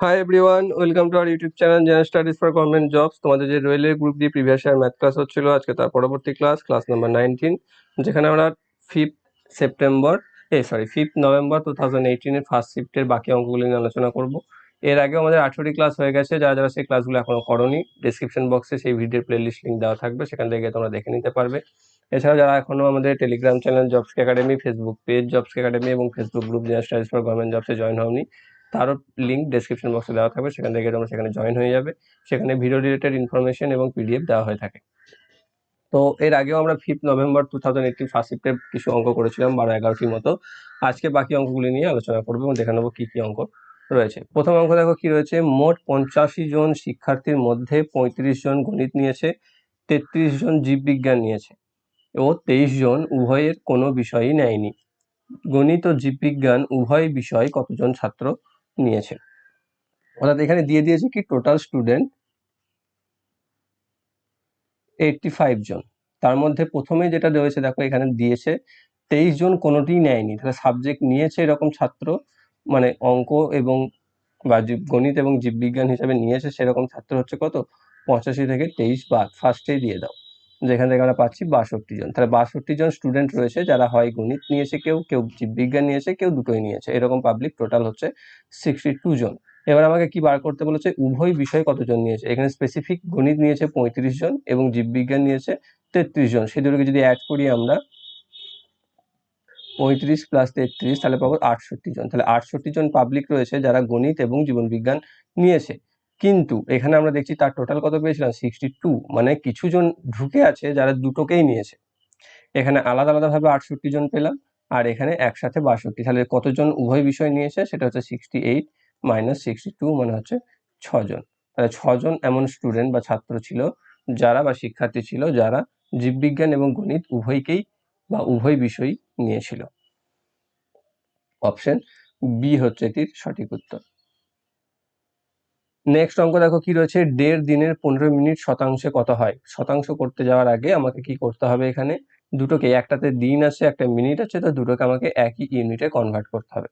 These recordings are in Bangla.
Hi everyone welcome to our YouTube channel general studies for government jobs তোমাদের যে রেলের গ্রুপ দিয়ে প্রিভিয়াস ইয়ার ম্যাথ ক্লাস হচ্ছিল, আজকে তার পরবর্তী ক্লাস ক্লাস নাম্বার নাইনটিন যেখানে আমরা ফিফথ সেপ্টেম্বর এ sorry fifth November two thousand এইটিনের first শিফটের বাকি অঙ্কগুলি নিয়ে আলোচনা করব। এর আগে আমাদের আঠেরোটি ক্লাস হয়ে গেছে, যারা যারা সেই ক্লাসগুলো এখনও করনি ডিসক্রিপশন বক্সে সেই ভিডিওর প্লেলিস্ট লিঙ্ক দেওয়া থাকবে, সেখান থেকে তোমরা দেখে নিতে পারবে। এছাড়াও যারা এখনও আমাদের Telegram channel jobs academy Facebook page jobs academy এবং Facebook group general studies for government জবসে join হওনি তারও লিঙ্ক ডেসক্রিপশন বক্সে দেওয়া থাকবে। সেখান থেকে তোমরা সেখানে জয়েন হয়ে যাবে। সেখানে ভিডিও রিলেটেড ইনফরমেশন এবং পিডিএফ দেওয়া হয়ে থাকে। তো এর আগেও আমরা fifth November two thousand eighteen first শিফটে কিছু অঙ্ক করেছিলাম, বারো এগারোটির মতো। আজকে বাকি অঙ্কগুলি নিয়ে আলোচনা করব এবং দেখে নেব কী কী অঙ্ক রয়েছে। প্রথম অঙ্ক দেখো কি রয়েছে? মোট পঞ্চাশি জন শিক্ষার্থীর মধ্যে পঁয়ত্রিশ জন গণিত নিয়েছে, তেত্রিশ জন জীববিজ্ঞান নিয়েছে ও তেইশ জন উভয়ের কোনো বিষয়ই নেয়নি। গণিত ও জীববিজ্ঞান উভয় বিষয় কতজন ছাত্র নিয়েছে অর্থাৎ এখানে দিয়ে দিয়েছে কি টোটাল স্টুডেন্ট এইটটি ফাইভ জন। তার মধ্যে প্রথমে যেটা রয়েছে, দেখো এখানে দিয়েছে তেইশ জন কোনোটিই নেয়নি। তাহলে সাবজেক্ট নিয়েছে এরকম ছাত্র মানে অঙ্ক এবং বা গণিত এবং জীববিজ্ঞান হিসাবে নিয়েছে সেরকম ছাত্র হচ্ছে কত? পঁচাশি থেকে তেইশ বাদ। ফার্স্টেই দিয়ে দাও। যেখান থেকে আমরা পাচ্ছি বাষট্টি জন। তাহলে বাষট্টি জন স্টুডেন্ট রয়েছে যারা হয় গণিত নিয়েছে কেউ কেউ জীববিজ্ঞান নিয়েছে কেউ দুটোই নিয়েছে এরকম পাবলিক টোটাল হচ্ছে সিক্সটি টু জন। এবার আমাকে কি বার করতে বলেছে? উভয় বিষয় কতজন নিয়েছে? এখানে স্পেসিফিক গণিত নিয়েছে পঁয়ত্রিশ জন এবং জীববিজ্ঞান নিয়েছে তেত্রিশ জন। সেই দুটোকে যদি অ্যাড করি আমরা, পঁয়ত্রিশ প্লাস তেত্রিশ, তাহলে পাবো আটষট্টি জন। তাহলে আটষট্টি জন পাবলিক রয়েছে যারা গণিত এবং জীবনবিজ্ঞান নিয়েছে। কিন্তু এখানে আমরা দেখছি তার টোটাল কত পেয়েছিলাম? সিক্সটি টু মানে কিছু জন ঢুকে আছে যারা দুটোকেই নিয়েছে। এখানে আলাদা আলাদাভাবে আটষট্টি জন পেলাম আর এখানে একসাথে বাষট্টি। তাহলে কতজন উভয় বিষয় নিয়েছে? সেটা হচ্ছে sixty eight minus sixty two মানে হচ্ছে ছজন তাহলে ছজন এমন স্টুডেন্ট বা ছাত্র ছিল, যারা বা শিক্ষার্থী ছিল, যারা জীববিজ্ঞান এবং গণিত উভয়কেই বা উভয় বিষয়ই নিয়েছিল। অপশন বি হচ্ছে এটির সঠিক উত্তর। নেক্সট অঙ্ক দেখো কি রয়েছে? দেড় দিনের পনেরো মিনিট শতাংশে কত হয়? শতাংশ করতে যাওয়ার আগে আমাকে কি করতে হবে এখানে? দুটোকে, একটাতে দিন আছে, একটা মিনিট আছে, তো দুটোকে আমাকে একই ইউনিটে কনভার্ট করতে হবে।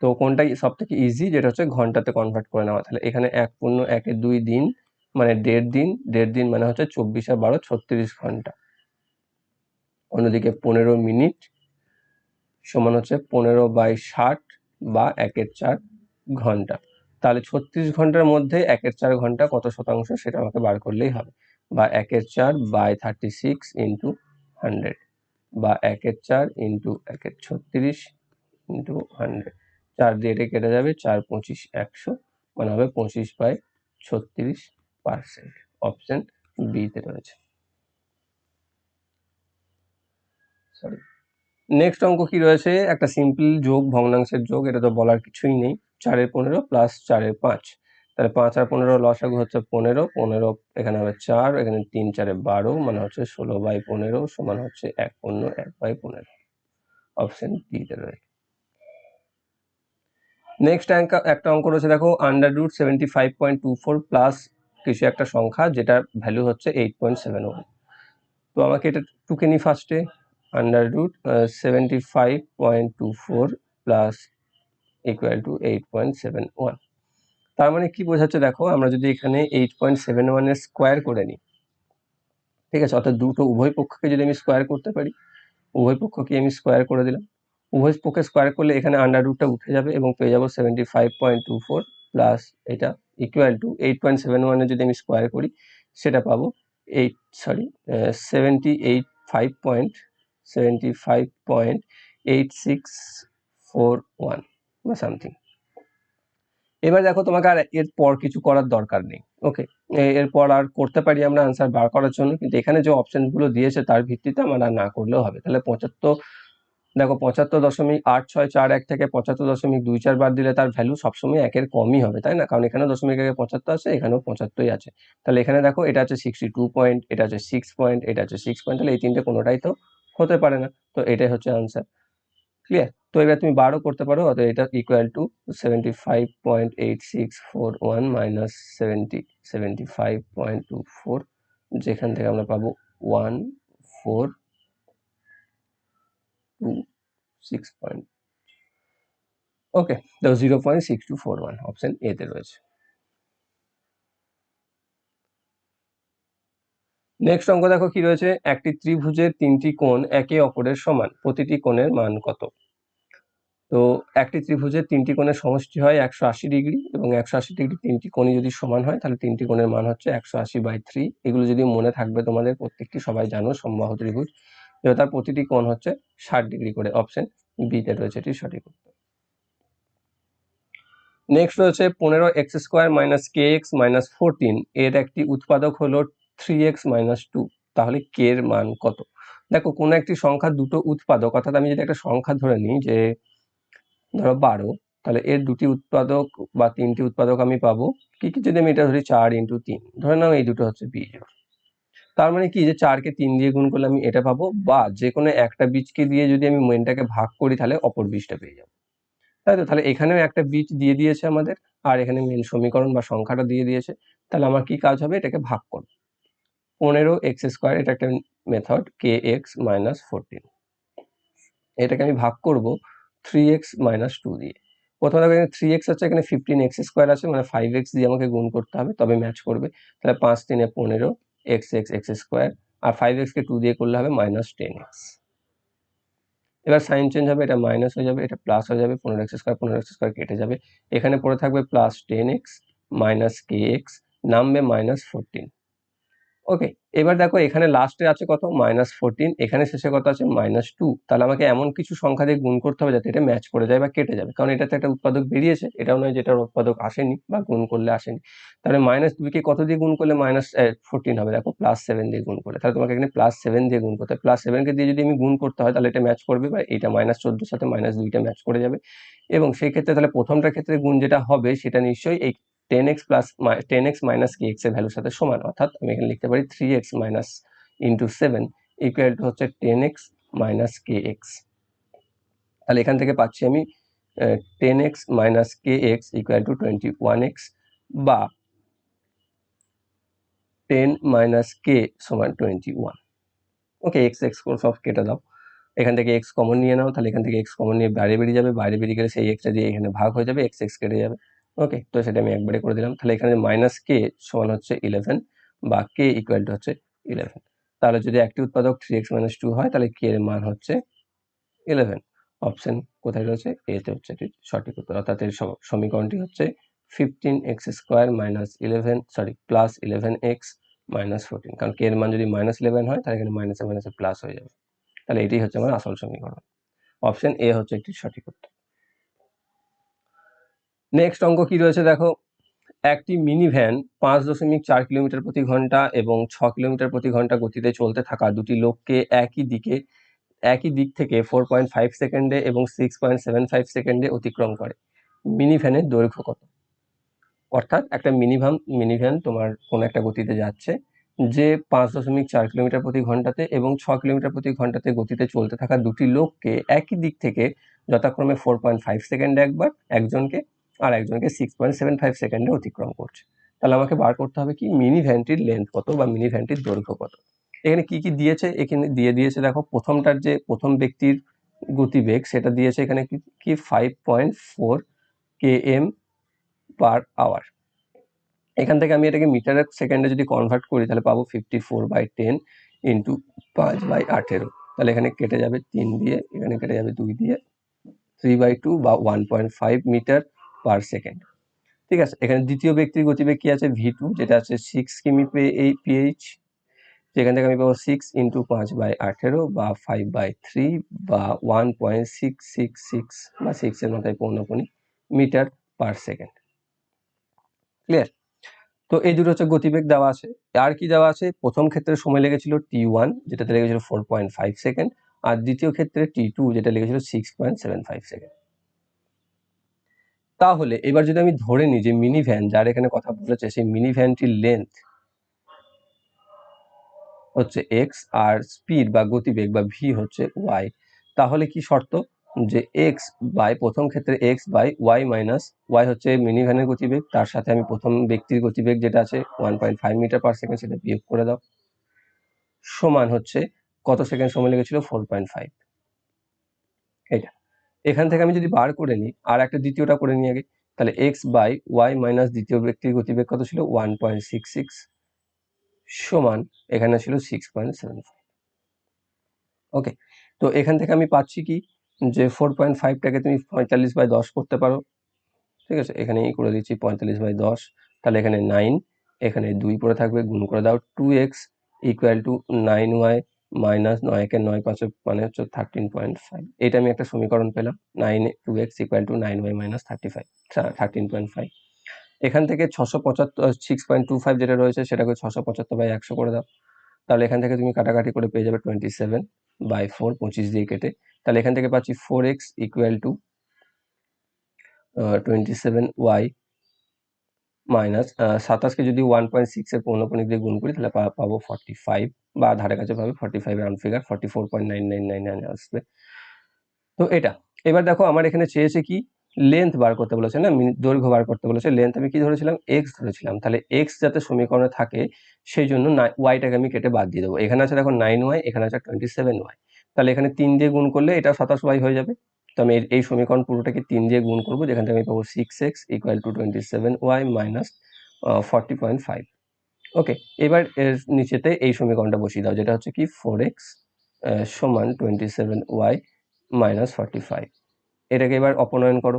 তো কোনটা সব থেকে ইজি যেটা হচ্ছে ঘন্টাতে কনভার্ট করে নেওয়া। তাহলে এখানে এক পূর্ণ, একে দুই দিন মানে দেড় দিন দেড় দিন মানে হচ্ছে চব্বিশ আর বারো, ছত্রিশ ঘণ্টা। অন্যদিকে পনেরো মিনিট সমান হচ্ছে পনেরো বাই ষাট বা একের চার ঘণ্টা। তাহলে ছত্রিশ ঘণ্টার মধ্যে একের চার ঘণ্টা কত শতাংশ সেটা আমাকে বার করলেই হবে। বা একের চার by thirty six into hundred বা একের চার ইন্টু একের ছত্রিশ ইন্টু হান্ড্রেড চার দিয়ে এটা কেটে যাবে চার পঁচিশ একশো মানে হবে পঁচিশ বাই ছত্রিশ পার্সেন্ট অপশন বিতে রয়েছে। সরি নেক্সট অঙ্ক কি রয়েছে? একটা সিম্পল যোগ, ভগ্নাংশের যোগ, এটা তো বলার কিছুই নেই। চারের পনেরো প্লাস চারের পাঁচ। তাহলে পাঁচ আর পনেরো লসাগু হচ্ছে পনেরো পনেরো এখানে হবে চার, এখানে তিন চারে বারো মানে হচ্ছে ষোলো বাই পনেরো সমান হচ্ছে এক পূর্ণ এক বাই পনেরো। অপশন ডিতে রয়েছে নেক্সট একটা অঙ্ক রয়েছে, দেখো under root seventy five point two four plus কিছু একটা সংখ্যা যেটার ভ্যালু হচ্ছে এইট পয়েন্ট সেভেন ওয়ান তো আমাকে এটা টুকে নিই ফার্স্টে under root seventy five point two four plus equal to eight point seven one তার মানে কি বোঝাচ্ছে দেখো, আমরা যদি এখানে এইট পয়েন্ট সেভেন ওয়ানের স্কোয়ার করে নিই, ঠিক আছে? অর্থাৎ দুটো উভয় পক্ষকে যদি আমি স্কোয়ার করতে পারি, উভয় পক্ষকে আমি স্কোয়ার করে দিলাম। উভয় পক্ষে স্কোয়ার করলে এখানে আন্ডার রুটটা উঠে যাবে এবং পেয়ে যাব seventy five point two four plus এটা equal to eight point seven ওয়ানে যদি আমি স্কোয়ার করি, সেটা পাবো eight sorry seventy eight five point seventy five point eight six four one বা সামথিং এবার দেখো তোমাকে আর এরপর কিছু করার দরকার নেই ওকে এরপর আর করতে পারি আমরা আনসার বার করার জন্য, কিন্তু এখানে যে অপশনগুলো দিয়েছে তার ভিত্তিতে আমার আর না করলেও হবে। তাহলে পঁচাত্তর, দেখো পঁচাত্তর দশমিক আট ছয় চার এক থেকে পঁচাত্তর দশমিক দুই চার বার দিলে তার ভ্যালু সবসময় একের কমই হবে, তাই না? কারণ এখানে দশমিক একে পঁচাত্তর আছে, এখানেও পঁচাত্তরই আছে। তাহলে এখানে দেখো এটা আছে সিক্সটি টু পয়েন্ট এটা আছে সিক্স পয়েন্ট এটা আছে সিক্স পয়েন্ট তাহলে এই তিনটে কোনোটাই তো হতে পারে না। তো এটাই হচ্ছে আনসার ক্লিয়ার তো এবার তুমি বারো করতে পারো অর্থাৎ এটা equal to seventy five point eight six four one minus seventy seventy five point two four যেখান থেকে আমরা পাবো one four two six point okay তো zero point six two four one option এতে রয়েছে। নেক্সট অঙ্ক দেখো কি রয়েছে, একটি ত্রিভুজের তিনটি কোণ একে অপরের সমান, প্রতিটি কোণের মান কত? তো একটি ত্রিভুজের তিনটি কোণের সমষ্টি হয় একশো আশি ডিগ্রি এবং একশো আশি ডিগ্রি তিনটি কোণই যদি সমান হয়, তাহলে তিনটি কোণের মান হচ্ছে একশো আশি বাই থ্রি। এগুলো যদি মনে থাকবে তোমাদের, প্রত্যেকটি সবাই জানো, সমবাহু ত্রিভুজ। এবার তার প্রতিটি কোণ হচ্ছে ষাট ডিগ্রি করে। অপশন বিতে রয়েছে এটি সঠিক উত্তর। নেক্সট রয়েছে পনেরো x square minus k x minus fourteen. এর একটি উৎপাদক হলো থ্রি এক্স মাইনাস টু। তাহলে কে এর মান কত? দেখো, কোনো একটি সংখ্যা দুটো উৎপাদক, অর্থাৎ আমি যদি একটা সংখ্যা ধরে নিই যে ধরো বারো, তাহলে এর দুটি উৎপাদক বা তিনটি উৎপাদক আমি পাবো। কি কি যদি আমি এটা ধরি চার ইন্টু তিন, ধরে নাও এই দুটো হচ্ছে বীজোড় তার মানে কি? যে চারকে তিন দিয়ে গুণ করলে আমি এটা পাবো বা যে কোনো একটা বীজকে দিয়ে যদি আমি মেনটাকে ভাগ করি, তাহলে অপর বীজটা পেয়ে যাব। তাই তো? তাহলে এখানেও একটা বীজ দিয়ে দিয়েছে আমাদের, আর এখানে মেন সমীকরণ বা সংখ্যাটা দিয়ে দিয়েছে। তাহলে আমার কি কাজ হবে? এটাকে ভাগ করব। পনেরো এক্স স্কোয়ার, এটা একটা method k x minus fourteen এটাকে আমি ভাগ করব থ্রি এক্স মাইনাস টু দিয়ে। প্রথমে দেখো এখানে থ্রি এক্স আছে এখানে ফিফটিন এক্স স্কোয়ার আছে মানে ফাইভ এক্স দিয়ে আমাকে গুণ করতে হবে, তবে ম্যাচ করবে। তাহলে পাঁচ তিনে পনেরো এক্স এক্স এক্স স্কোয়ার আর ফাইভ এক্সকে টু দিয়ে করলে হবে মাইনাস টেন এক্স এবার সাইন চেঞ্জ হবে, এটা মাইনাস হয়ে যাবে, এটা প্লাস হয়ে যাবে, পনেরো এক্স স্কোয়ার পনেরো এক্স স্কোয়ার কেটে যাবে। এখানে পড়ে থাকবে plus ten x minus k x নামবে মাইনাস ফোরটিন ওকে এবার দেখো এখানে লাস্টে আছে কত? মাইনাস ফোরটিন এখানে শেষে কত আছে? মাইনাস টু তাহলে আমাকে এমন কিছু সংখ্যা দিয়ে গুণ করতে হবে যাতে এটা ম্যাচ করে যায় বা কেটে যাবে। কারণ এটাতে একটা উৎপাদক বেরিয়েছে, এটাও নয় যেটার উৎপাদক আসেনি বা গুণ করলে আসেনি। তাহলে মাইনাস দুইকে কত দিয়ে গুণ করলে? মাইনাস ফোরটিন হবে। দেখো প্লাস সেভেন দিয়ে গুণ করলে। তাহলে তোমাকে এখানে প্লাস সেভেন দিয়ে গুণ করতে হবে। প্লাস সেভেনকে দিয়ে যদি আমি গুণ করতে হয়, তাহলে এটা ম্যাচ করবে বা এটা মাইনাস চোদ্দোর সাথে মাইনাস দুইটা ম্যাচ করে যাবে। এবং সেই ক্ষেত্রে তাহলে প্রথমটার ক্ষেত্রে গুণ যেটা হবে, সেটা নিশ্চয়ই এই ten x plus ten x minus k এক্সের ভ্যালুর সাথে সমান, অর্থাৎ আমি এখানে লিখতে পারি three x minus into seven equal to হচ্ছে ten x minus k x তাহলে এখান থেকে পাচ্ছি আমি ten x minus k x equal to twenty one x বা টেন মাইনাস কে সমান twenty one okay x x করে সব কেটে দাও। এখান থেকে এক্স কমন নিয়ে নাও, তাহলে এখান থেকে এক্স কমন নিয়ে বাইরে বেরিয়ে যাবে, বাইরে বেরিয়ে গেলে সেই এক্সটা দিয়ে এখানে ভাগ হয়ে যাবে এক্স এক্স কেটে যাবে। ওকে তো সেটা আমি একবারে করে দিলাম। তাহলে এখানে মাইনাস কে সমান হচ্ছে ইলেভেন বা কে ইকুয়াল টু হচ্ছে ইলেভেন তাহলে যদি একটি উৎপাদক থ্রি এক্স মাইনাস টু হয়, তাহলে কে এর মান হচ্ছে ইলেভেন অপশন কোথায় রয়েছে? এতে হচ্ছে এটি সঠিক উত্তর। অর্থাৎ এর সমীকরণটি হচ্ছে fifteen x square minus eleven sorry plus eleven x minus fourteen কারণ কে এর মান যদি মাইনাস ইলেভেন হয়, তাহলে এখানে মাইনাসে মাইনাসে প্লাস হয়ে যাবে। তাহলে এটি হচ্ছে আমার আসল সমীকরণ। অপশন এ হচ্ছে একটি সঠিক উত্তর। নেক্সট অঙ্ক কি রয়েছে দেখো? একটি মিনি ভ্যান পাঁচ দশমিক চার কিলোমিটার প্রতি ঘণ্টা এবং ছ কিলোমিটার প্রতি ঘণ্টা গতিতে চলতে থাকা দুটি লোককে একই দিকে, একই দিক থেকে ফোর পয়েন্ট ফাইভ সেকেন্ডে এবং সিক্স পয়েন্ট সেভেন ফাইভ সেকেন্ডে অতিক্রম করে। মিনি ভ্যানের দৈর্ঘ্য কত? অর্থাৎ একটা মিনি ভ্যান মিনি ভ্যান তোমার কোনো একটা গতিতে যাচ্ছে যে পাঁচ দশমিক চার কিলোমিটার প্রতি ঘন্টাতে এবং ছ কিলোমিটার প্রতি ঘন্টাতে গতিতে চলতে থাকা দুটি লোককে একই দিক থেকে যথাক্রমে ফোর পয়েন্ট ফাইভ সেকেন্ডে একবার, একজনকে আর একজনকে সিক্স পয়েন্ট সেভেন ফাইভ সেকেন্ডে অতিক্রম করছে। তাহলে আমাকে বার করতে হবে কি? মিনি ভ্যানটির লেন্থ কত বা মিনি ভ্যানটির দৈর্ঘ্য কত? এখানে কি কি দিয়েছে? এখানে দিয়ে দিয়েছে দেখো, প্রথমটার যে প্রথম ব্যক্তির গতিবেগ, সেটা দিয়েছে এখানে কি five point four k m per hour এখান থেকে আমি এটাকে মিটার সেকেন্ডে যদি কনভার্ট করি, তাহলে পাবো fifty four by ten into পাঁচ বাই আঠেরো। তাহলে এখানে কেটে যাবে তিন দিয়ে, এখানে কেটে যাবে দুই দিয়ে থ্রি বাই টু বা one point five metre per second ঠিক আছে? এখানে দ্বিতীয় ব্যক্তির গতিবেগ কি আছে? ভি টু যেটা আছে সিক্স কিমি পে এই পিএইচ যেখান থেকে আমি পাবো সিক্স ইন্টু পাঁচ বাই আঠেরো বা ফাইভ বাই থ্রি বা one point six six six বা সিক্সের মাথায় পৌনপনি মিটার পার সেকেন্ড ক্লিয়ার তো এই দুটো হচ্ছে গতিবেগ দেওয়া আছে। আর কি দেওয়া আছে? প্রথম ক্ষেত্রে সময় লেগেছিল টি ওয়ান যেটাতে লেগেছিল ফোর পয়েন্ট ফাইভ সেকেন্ড আর দ্বিতীয় ক্ষেত্রে টি টু যেটা লেগেছিল six point seven five second তাহলে এবার যদি আমি ধরে নিই যে মিনি ভ্যান যার এখানে কথা বলেছে, সেই মিনি ভ্যানটির লেন্থ হচ্ছে এক্স আর স্পিড বা গতিবেগ বা ভি হচ্ছে ওয়াই তাহলে কি শর্ত? যে এক্স বাই প্রথম ক্ষেত্রে x by y minus y হচ্ছে মিনি ভ্যানের গতিবেগ, তার সাথে আমি প্রথম ব্যক্তির গতিবেগ যেটা আছে one point five metre per second সেটা বিয়োগ করে দাও। সমান হচ্ছে কত সেকেন্ড সময় লেগেছিল? ফোর পয়েন্ট ফাইভ এখান থেকে আমি যদি বার করে নিই, আর একটা দ্বিতীয়টা করে নিই আগে, তাহলে এক্স বাই ওয়াই মাইনাস দ্বিতীয় ব্যক্তির গতিবেগ কত ছিল? ওয়ান পয়েন্ট সিক্স সিক্স সমান, এখানে ছিল six point seven five okay তো এখান থেকে আমি পাচ্ছি কি? যে ফোর পয়েন্ট ফাইভটাকে তুমি পঁয়তাল্লিশ বাই দশ করতে পারো। ঠিক আছে, এখানেই করে দিচ্ছি পঁয়তাল্লিশ বাই দশ, তাহলে এখানে নাইন এখানে দুই পরে থাকবে, গুণ করে দাও two x equal to nine y minus নয় একে নয় পাঁচে মানে হচ্ছে থার্টিন পয়েন্ট ফাইভ এটা আমি একটা সমীকরণ পেলাম। Nine two x equal to nine y minus thirty five thirteen point five এখান থেকে ছশো পঁচাত্তর সিক্স পয়েন্ট টু ফাইভ যেটা রয়েছে সেটাকে ছশো পঁচাত্তর বাই একশো করে দাও। তাহলে এখান থেকে তুমি কাটাকাটি করে পেয়ে যাবে টোয়েন্টি সেভেন বাই ফোর পঁচিশ দিয়ে কেটে। তাহলে এখান থেকে পাচ্ছি four x equal to twenty seven y minus সাতাশকে যদি ওয়ান পয়েন্ট সিক্সের পৌনপণিক দিয়ে গুণ করি, তাহলে পাবো ফর্টি ফাইভ বা ধারে কাছে পাবে forty five round figure forty four point nine nine nine nine আসবে। তো এটা, এবার দেখো আমার এখানে চেয়েছে কি লেন্থ বার করতে বলেছে না দৈর্ঘ্য বার করতে বলেছে। লেন্থ আমি কি ধরেছিলাম? এক্স ধরেছিলাম। তাহলে এক্স যাতে সমীকরণে থাকে, সেই জন্য ওয়াইটাকে আমি কেটে বাদ দিয়ে দেবো। এখানে আছে দেখো নাইন ওয়াই এখানে আছে টোয়েন্টি সেভেন ওয়াই তাহলে এখানে তিন দিয়ে গুণ করলে এটা সাতাশ ওয়াই হয়ে যাবে। তো আমি এই- সমীকরণ পুরোটাকে তিন দিয়ে গুণ করব, যেখান থেকে আমি পাবো six x equal to twenty seven y minus forty point five okay এবার এর নিচেতে এই সমীকরণটা বসিয়ে দাও, যেটা হচ্ছে কি ফোর এক্স সমান twenty seven y minus forty five এটাকে এবার অপনয়ন করো।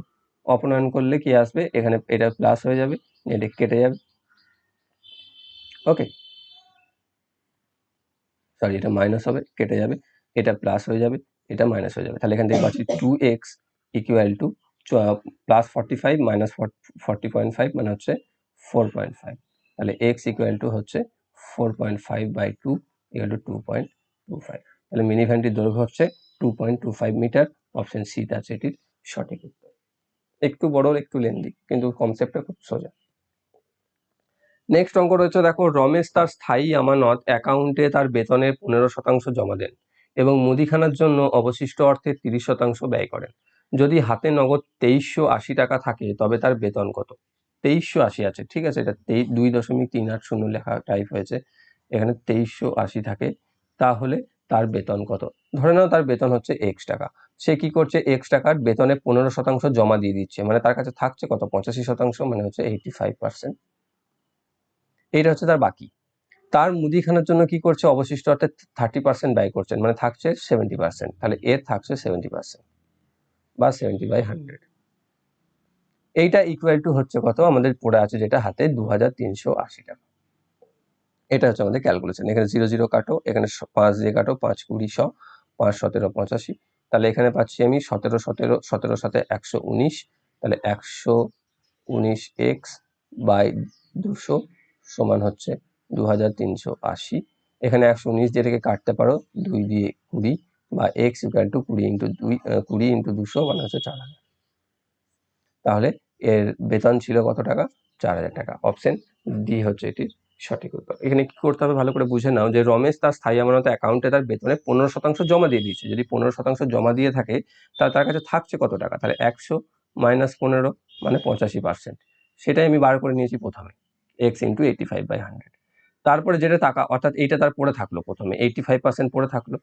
অপনয়ন করলে কি আসবে? এখানে এটা প্লাস হয়ে যাবে, এটা কেটে যাবে। ওকে সরি এটা মাইনাস হবে, কেটে যাবে, এটা প্লাস হয়ে যাবে। এটা মাইনাস হয়ে যাবে। তাহলে এখান থেকে পাচ্ছি two x equal to plus forty five minus forty point five মানে হচ্ছে ফোর পয়েন্ট ফাইভ তাহলে এক্স ইকুয়াল টু হচ্ছে four point five by two equal to two point two five তাহলে মিনি ভ্যানটির দৈর্ঘ্য হচ্ছে two point two five metre option সিতে আছে এটির সঠিক উত্তর। একটু বড়, একটু লেন্দি কিন্তু কনসেপ্টটা খুব সোজা। নেক্সট অঙ্ক রয়েছে, দেখো, রমেশ তার স্থায়ী আমানত অ্যাকাউন্টে তার বেতনের পনেরো শতাংশ জমা দেন। এবং মুদিখানার জন্য অবশিষ্ট অর্থের তিরিশ শতাংশ ব্যয় করেন। যদি হাতে নগদ তেইশশো আশি টাকা থাকে, তবে তার বেতন কত? তেইশশো আশি আছে, ঠিক আছে? এটা তেই, দুই দশমিক তিন আট শূন্য লেখা টাইপ হয়েছে। এখানে তেইশশো আশি থাকে, তাহলে তার বেতন কত? ধরে নাও তার বেতন হচ্ছে এক্স টাকা। সে কি করছে? এক্স টাকার বেতনে পনেরো শতাংশ জমা দিয়ে দিচ্ছে। মানে তার কাছে থাকছে কত? পঁচাশি শতাংশ মানে হচ্ছে এইটি ফাইভ পার্সেন্ট এইটা হচ্ছে তার বাকি। তার মুদিখানার জন্য কি করছে? অবশিষ্ট অর্থাৎ থার্টি পার্সেন্ট ব্যয় করছেন মানে থাকছে সেভেন্টি পার্সেন্ট তাহলে এর থাকছে সেভেন্টি পার্সেন্ট বা সেভেন্টি বাই হান্ড্রেড এইটা ইকুয়াল টু হচ্ছে কত? আমাদের পড়ে আছে যেটা হাতে দু হাজার তিনশো আশি টাকা। এটা হচ্ছে আমাদের ক্যালকুলেশন এখানে জিরো জিরো কাটো, এখানে পাঁচ দিয়ে কাটো, পাঁচ কুড়ি শ, পাঁচ সতেরো পঁচাশি। তাহলে এখানে পাচ্ছি আমি সতেরো সতেরো সতেরো সাথে একশো উনিশ। তাহলে একশো উনিশ এক্স বাই দুশো সমান হচ্ছে দু হাজার তিনশো আশি। এখানে একশো উনিশ দিয়ে থেকে কাটতে পারো, দুই দিয়ে কুড়ি বা এক্স ইকুয়াল টু কুড়ি ইন্টু দুই কুড়ি ইন্টু দুশো মানে হচ্ছে চার হাজার। তাহলে এর বেতন ছিল কত টাকা? চার হাজার টাকা। অপশন ডি হচ্ছে এটির সঠিক উত্তর। এখানে কি করতে হবে ভালো করে বুঝে নাও যে রমেশ তার স্থায়ী আমানত অ্যাকাউন্টে তার বেতনে পনেরো শতাংশ জমা দিয়ে দিয়েছে। যদি পনেরো শতাংশ জমা দিয়ে থাকে, তাহলে তার কাছে থাকছে কত টাকা? তাহলে একশো মাইনাস পনেরো মানে পঁচাশি পার্সেন্ট সেটাই আমি বার করে নিয়েছি প্রথমে। X into eighty five by hundred তারপরে যেটা টাকা অর্থাৎ এইটা তার পড়ে থাকল প্রথমে এইটি ফাইভ পার্সেন্ট পড়ে থাকল।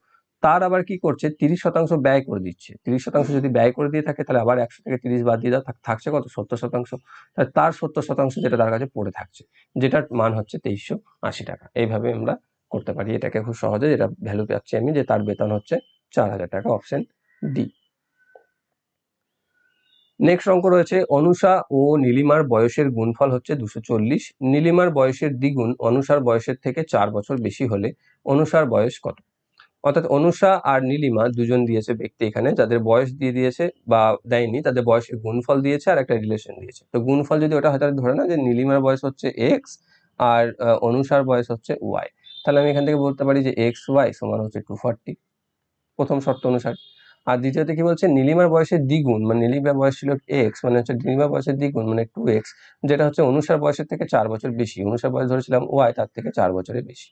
তার আবার কি করছে, তিরিশ শতাংশ ব্যয় করে দিচ্ছে। তিরিশ শতাংশ যদি ব্যয় করে দিয়ে থাকে, তাহলে আবার একশো থেকে তিরিশ বাদ দিয়ে দেওয়া থাকছে কত? সত্তর শতাংশ। তাহলে তার সত্তর শতাংশ যেটা তার কাছে পড়ে থাকছে, যেটার মান হচ্ছে তেইশশো আশি টাকা। এইভাবে আমরা করতে পারি। এটাকে খুব সহজে যেটা ভ্যালু পাচ্ছি আমি, যে তার বেতন হচ্ছে চার হাজার টাকা অপশন ডি নেক্সট অঙ্ক রয়েছে, অনুষা ও নীলিমার বয়সের গুণফল হচ্ছে দুশো চল্লিশ। নীলিমার বয়সের দ্বিগুণ, অনুষার বয়সের থেকে চার বছর বেশি হলে অনুষার বয়স কত? অর্থাৎ অনুষা আর নীলিমা দুজন দিয়েছে ব্যক্তি এখানে, যাদের বয়স দিয়ে দিয়েছে বা দেয়নি, তাদের বয়সের গুণফল দিয়েছে আর একটা রিলেশন দিয়েছে। তো গুণফল যদি ওটা হয় তাহলে ধরে না যে নীলিমার বয়স হচ্ছে এক্স আর অনুষার বয়স হচ্ছে ওয়াই তাহলে আমি এখান থেকে বলতে পারি যে এক্স ওয়াই সমান হচ্ছে টু ফর্টি প্রথম শর্ত অনুসারে। আর দ্বিতীয়তে কি বলছে? নীলিমার বয়সের দ্বিগুণ মানে নীলিমার বয়স ছিল এক্স মানে হচ্ছে নীলিমার বয়সের দ্বিগুণ মানে টু এক্স যেটা হচ্ছে অনুসার বয়সের থেকে চার বছর বেশি অনুসার বয়স ধরেছিলাম ওয়াই তার থেকে চার বছরের বেশি।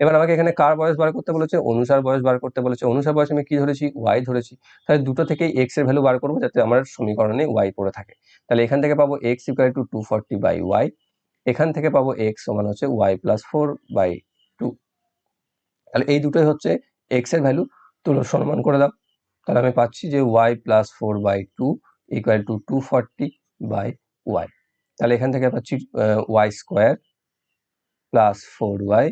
এবার আমাকে এখানে কার বয়স বার করতে বলেছে? অনুসার বয়স বার করতে বলেছে। অনুসার বয়স আমি কি ধরেছি? ওয়াই ধরেছি। তাহলে দুটো থেকেই এক্সের ভ্যালু বার করব যাতে আমার সমীকরণে ওয়াই পড়ে থাকে। তাহলে এখান থেকে পাবো x equal to two forty by y এখান থেকে পাবো এক্স সমান হচ্ছে y plus four by two তাহলে এই দুটোই হচ্ছে এক্সের ভ্যালু তুলো সমান করে দাও। তাহলে আমি পাচ্ছি যে y plus four by two equal to two forty by y তাহলে এখান থেকে পাচ্ছি y square plus four y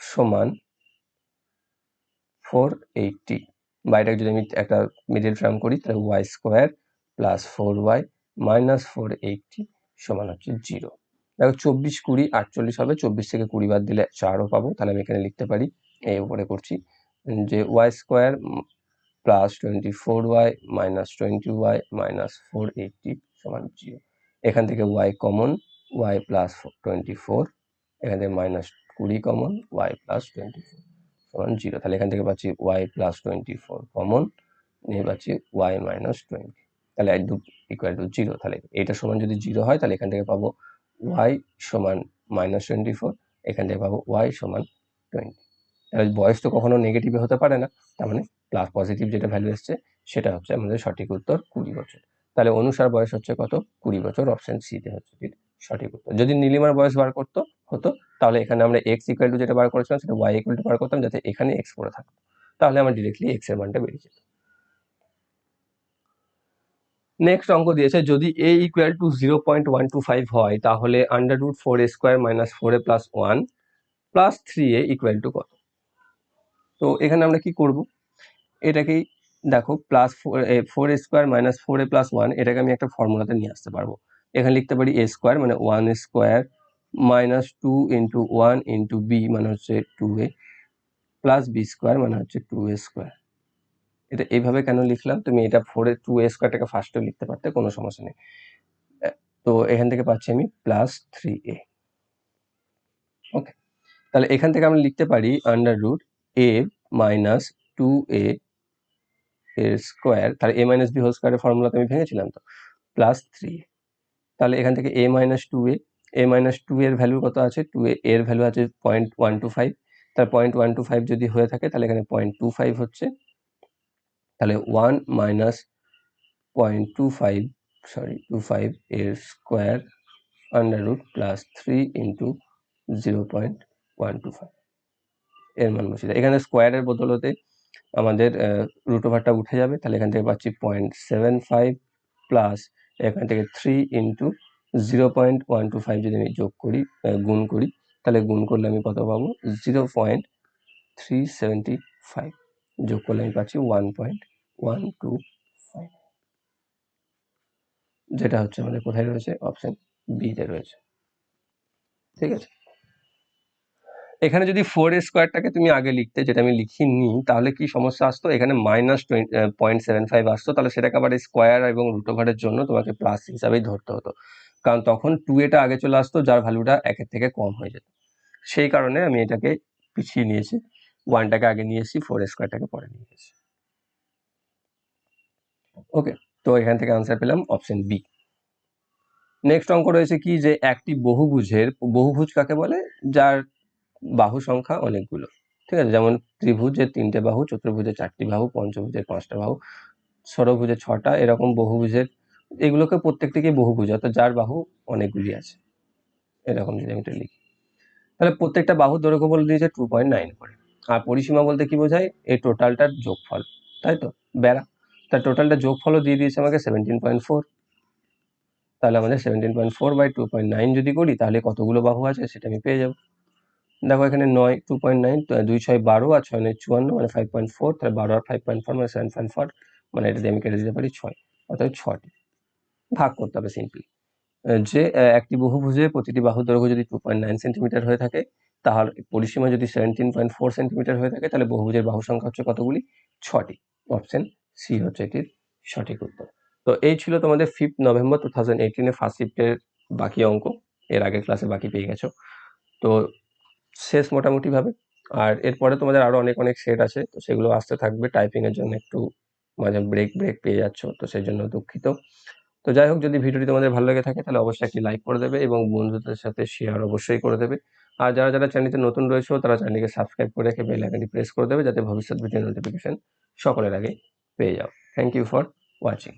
সমান ফোর এইটটি বা এটাকে যদি আমি একটা মিডিল টার্ম করি, তাহলে y square plus four y minus four eighty সমান হচ্ছে জিরো দেখো চব্বিশ কুড়ি আটচল্লিশ হবে, চব্বিশ থেকে কুড়ি বাদ দিলে চারও পাবো, তাহলে আমি এখানে লিখতে পারি, এই উপরে করছি যে y square plus twenty four y minus twenty y minus four eighty সমান জিরো এখান থেকে y common y plus twenty four এখান থেকে মাইনাস কুড়ি common y plus twenty four সমান জিরো তাহলে এখান থেকে পাচ্ছি y plus twenty four common নিয়ে পাচ্ছি ওয়াই মাইনাস টোয়েন্টি তাহলে দু ইকুয়াল টু জিরো তাহলে এটা সমান যদি জিরো হয়, তাহলে এখান থেকে পাবো ওয়াই সমান মাইনাস টোয়েন্টি ফোর এখান থেকে পাবো ওয়াই সমান টোয়েন্টি বয়স তো কখনো নেগেটিভে হতে পারে না, তার মানে প্লাস পজিটিভ যেটা ভ্যালু এসছে, সেটা হচ্ছে আমাদের সঠিক উত্তর কুড়ি বছর। তাহলে অনুসার বয়স হচ্ছে কত? কুড়ি বছর অপশন সিতে হচ্ছে সঠিক উত্তর। যদি নীলিমার বয়স বার করতো, হতো, তাহলে এখানে আমরা এক্স ইকুয়াল টু যেটা বার করেছিলাম, সেটা ওয়াই ইকুয়াল টু বার করতাম, যাতে এখানে এক্স পড়ে থাকতো। তাহলে আমার ডিরেক্টলি এক্সের মানটা বেরিয়ে যেত। নেক্সট অঙ্ক দিয়েছে, যদি a equal to zero point one two five হয়, তাহলে under root four a square minus four a plus one plus three a equal to কত? তো এখানে আমরা কি করব? এটাকেই দেখো plus four four a square minus four a plus one এটাকে আমি একটা ফর্মুলাতে নিয়ে আসতে পারব। এখানে লিখতে পারি এ স্কোয়ার মানে one square minus two into one into b মানে হচ্ছে two a plus b square মানে হচ্ছে টু এ স্কোয়ার এটা এইভাবে কেন লিখলাম? তুমি এটা ফোরে টু এ স্কোয়ারটাকে ফার্স্টে লিখতে পারতে, কোনো সমস্যা নেই। তো এখান থেকে পাচ্ছি আমি প্লাস থ্রি এ ওকে তাহলে এখান থেকে আমরা লিখতে পারি under root a minus two a এর স্কোয়ার তাহলে এ মাইনাস বি হোল স্কোয়ারের ফর্মুলাতে আমি ভেঙেছিলাম তো প্লাস থ্রি তাহলে এখান থেকে a minus two a a minus two এর ভ্যালু কত আছে? টু এ এর ভ্যালু আছে পয়েন্ট ওয়ান টু ফাইভ তার পয়েন্ট ওয়ান টু ফাইভ যদি হয়ে থাকে, তাহলে এখানে পয়েন্ট টু ফাইভ হচ্ছে। তাহলে one minus point two five sorry two five এর square under root plus three into zero point one two five এর মান বসে এখানে স্কোয়ারের বদলতে আমাদের রুট ওভারটা উঠে যাবে। তাহলে এখান থেকে পাচ্ছি পয়েন্ট সেভেন ফাইভ প্লাস এখান থেকে three into zero point one two five যদি আমি যোগ করি গুণ করি, তাহলে গুণ করলে আমি কত পাবো? Zero point three seventy five যোগ করলে আমি পাচ্ছি one point one two five যেটা হচ্ছে আমাদের কোথায় রয়েছে? অপশন বিতে রয়েছে। ঠিক আছে? এখানে যদি ফোর স্কোয়ারটাকে তুমি আগে লিখতে, যেটা আমি লিখিনি, তাহলে কি সমস্যা আসতো? এখানে মাইনাস পয়েন্ট সেভেন ফাইভ আসতো, তাহলে সেটাকে আবার স্কোয়ার এবং রুট ওভারের জন্য তোমাকে প্লাস হিসাবেই ধরতে হতো। কারণ তখন টু এটা আগে চলে আসতো, যার ভ্যালুটা একের থেকে কম হয়ে যেত। সেই কারণে আমি এটাকে পিছিয়ে নিয়েছি। ওয়ানটাকে আগে নিয়ে এসেছি ফোর স্কোয়ারটাকে পরে নিয়ে এসেছি ওকে তো এখান থেকে আনসার পেলাম অপশন বি নেক্সট অঙ্ক রয়েছে কি? যে একটি বহুভুজের, বহুভুজ কাকে বলে? যার বাহু সংখ্যা অনেকগুলো। ঠিক আছে? যেমন ত্রিভুজের তিনটে বাহু, চতুর্ভুজের চারটি বাহু, পঞ্চভুজের পাঁচটা বাহু, ষড়ভুজের ছটা, এরকম বহুভুজের, এগুলোকে প্রত্যেকটিকে বহুভুজ? অর্থাৎ যার বাহু অনেকগুলি আছে। এরকম যদি আমি লিখি। তাহলে প্রত্যেকটা বাহুর দৈর্ঘ্য বলে দিয়েছে টু পয়েন্ট নাইন করে। আর পরিসীমা বলতে কি বোঝায়? এই টোটালটার যোগফল, তাই তো? বেড়া। তার টোটালটা যোগফলও দিয়ে দিয়েছে আমাকে সেভেন্টিন পয়েন্ট ফোর তাহলে আমাদের seventeen point four by two point nine যদি করি, তাহলে কতগুলো বাহু আছে সেটা আমি পেয়ে যাব। দেখো এখানে নয় টু পয়েন্ট নাইন দুই ছয় বারো আর ছয় নয় চুয়ান্ন মানে ফাইভ পয়েন্ট ফোর তাহলে বারো আর ফাইভ পয়েন্ট ফোর মানে সেভেন পয়েন্ট ফোর মানে এটা দিয়ে আমি কেটে দিতে পারি ছয়, অর্থাৎ ছটি ভাগ করতে হবে সিম্পলি যে একটি বহুভুজে প্রতিটি বাহু দৈর্ঘ্য যদি টু পয়েন্ট নাইন সেন্টিমিটার হয়ে থাকে, তাহলে পরিসীমা যদি সেভেন্টিন পয়েন্ট ফোর সেন্টিমিটার হয়ে থাকে, তাহলে বহুভুজের বাহু সংখ্যা হচ্ছে কতগুলি? ছটি অপশন সি হচ্ছে এটির সঠিক উত্তর। তো এই ছিল তোমাদের ফিফথ নভেম্বর টু থাউজেন্ড এইটিনে ফার্স্ট শিফটের বাকি অঙ্ক। এর আগের ক্লাসে বাকি পেয়ে গেছো। তো শেষ মোটামুটিভাবে। আর এরপরে তোমাদের আরও অনেক অনেক সেট আছে, তো সেগুলো আসতে থাকবে। টাইপিংয়ের জন্য একটু মাঝে ব্রেক ব্রেক পেয়ে যাচ্ছ, তো সেই জন্য দুঃখিত। তো যাই হোক, যদি ভিডিওটি তোমাদের ভালো লেগে থাকে, তাহলে অবশ্যই একটি লাইক করে দেবে এবং বন্ধুদের সাথে শেয়ার অবশ্যই করে দেবে। আর যারা যারা চ্যানেলটি নতুন রয়েছে, তারা চ্যানেলটিকে সাবস্ক্রাইব করে রেখে বেল আইকনটি প্রেস করে দেবে, যাতে ভবিষ্যৎ ভিডিও নোটিফিকেশন সকলের আগে পেয়ে যাও। Thank you for watching